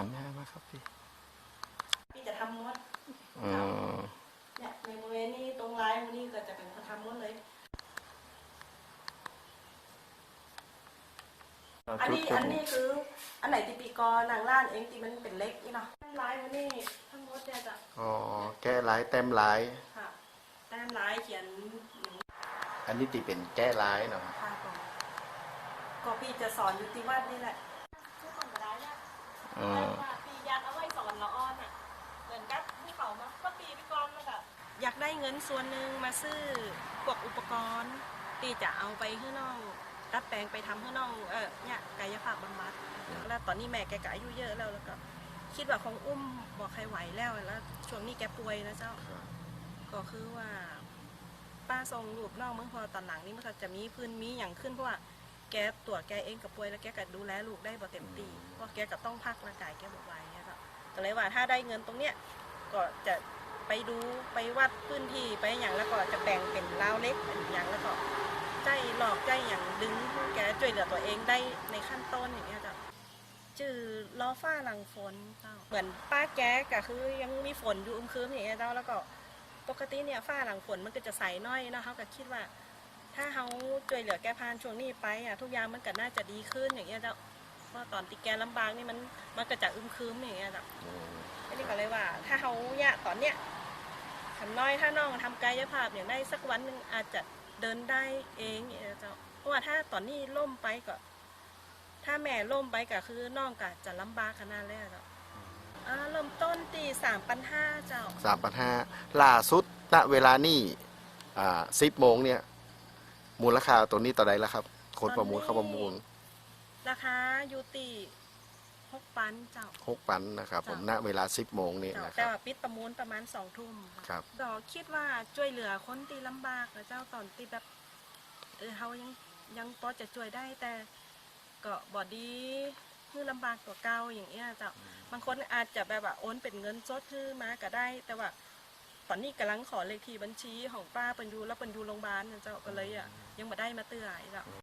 หันหน้ามาครับพี่พี่จะทำมดอืมเนี่ยในบริเวณนี้ตรงลายตรงนี้ก็จะเป็นคนทำมดเลยเอาอันชุดนี้ชุอัดนนี้คือ อันไหนที่ปีกอนางล้านเองที่มันเป็นเล็กนี่เนาะลายมันนี่ทั้งหมดเนี่ยจะอ๋อแก้ลายเต็มลายค่ะแต้มลายเขียนอย่างนี้อันนี้ตีเป็นแก้ลายเนาะค่ะก่อนก็พี่จะสอนอยู่ที่วัดนี่แหละทุกคนก็ได้เนี่ย อืมว่าปียันเอาไว้สอนละอ้อนอะเหมือนกับผู้เขามาก็ปีพี่กรมันก็อยากได้เงินส่วนหนึ่งมาซื้อพวกอุปกรณ์ที่จะเอาไปให้น้องดัดแปลงไปทำให้น้องเออเนี่ยกายภาพบำบัดแล้วตอนนี้แม่แกก็อายุเยอะแล้วแล้วก็คิดว่าคงอุ้มบอกใครไหวแล้วแล้วช่วงนี้แกป่วยนะเจ้า ก็คือว่าป้าส่งรูปน้องเมื่อพอตอนหลังนี่มันก็จะมีพื้นมีอย่างขึ้นเพราะว่า แกตัวแกเองกับป่วยแล้วแกก็ดูแลลูกได้บ่เต็มตีเพราะแกก็ต้องพักร่างกายแกบอกไว้เนี่ยก็ก็เลยว่าถ้าได้เงินตรงเนี้ยก็จะไปดูไปวัดพื้นที่ไปอย่างแล้วก็จะแบ่งเป็นราวเล็กเป็นอย่างแล้วก็ใจหลอกใจอย่างดึงให้แกช่วยเหลือตัวเองได้ในขั้นต้นอย่างเงี้ยจ้ะชื่อล้อฟ้าหลังฝนเจ้าเหมือนป้าแกก็คือยังมีฝนอยู่อึมครึมอย่างเงี้ยเจ้าแล้วก็ปกติเนี่ยฝ้าหลังฝนมันก็จะใสน้อยนะเขาก็คิดว่า ถ้าเขาช่วยเหลือแก้พานช่วงนี้ไปอะทุกอย่างมันก็น่าจะดีขึ้นอย่างเงี้ยเจ้าเพราะตอนติแกลำบากนี่มันมันก็จะอึมครึมอย่างเงี้ยเจ้าอืมอันนี้ก็เลยว่า ถ้าเขาเนี่ยตอนเนี้ยทำน้อยถ้าน้องทำกายภาพอย่างได้สักวันหนึ่งอาจจะเดินได้เองอย่างเงี้ยเจ้าเพราะว่าถ้าตอนนี้ล่มไปก็ ถ้าแม่ล่มไปก็คือน้องก็จะลำบากขนาดเลยอะเจ้าอ่าเริ่มต้นตีสามพันห้าเจ้าสามพันห้าล่าสุดณเวลานี่อ่าสิบโมงเนี่ย มูลค่าตัวนี้ต่อใดแล้วครับ คนประมูลเข้าประมูล ราคาอยู่ตีหกปันเจ้า หกปันนะครับ ผมณเวลาสิบโมงนี่เจ้านะคแต่รับ ว่าปิดประมูลประมาณสองทุ่มครับ ดอกคิดว่าช่วยเหลือคนตีลำบากนะเจ้าตอนตีแบบเออเขายังยังพอจะช่วยได้แต่ก็บอดีคือลำบากตัวาเก่าอย่างเงี้ยเจ้าบางคนอาจจะแบบว่าโอนเป็นเงินสดคือมาก็ได้ แต่ว่า ตอนนี้กำลังขอเลขที่บัญชีของป้าเป็นอยูแล้วเป็นอยูโรงพยาบาลนะเจ้าก็เลยอะยังมาได้มาเตือนเจ้า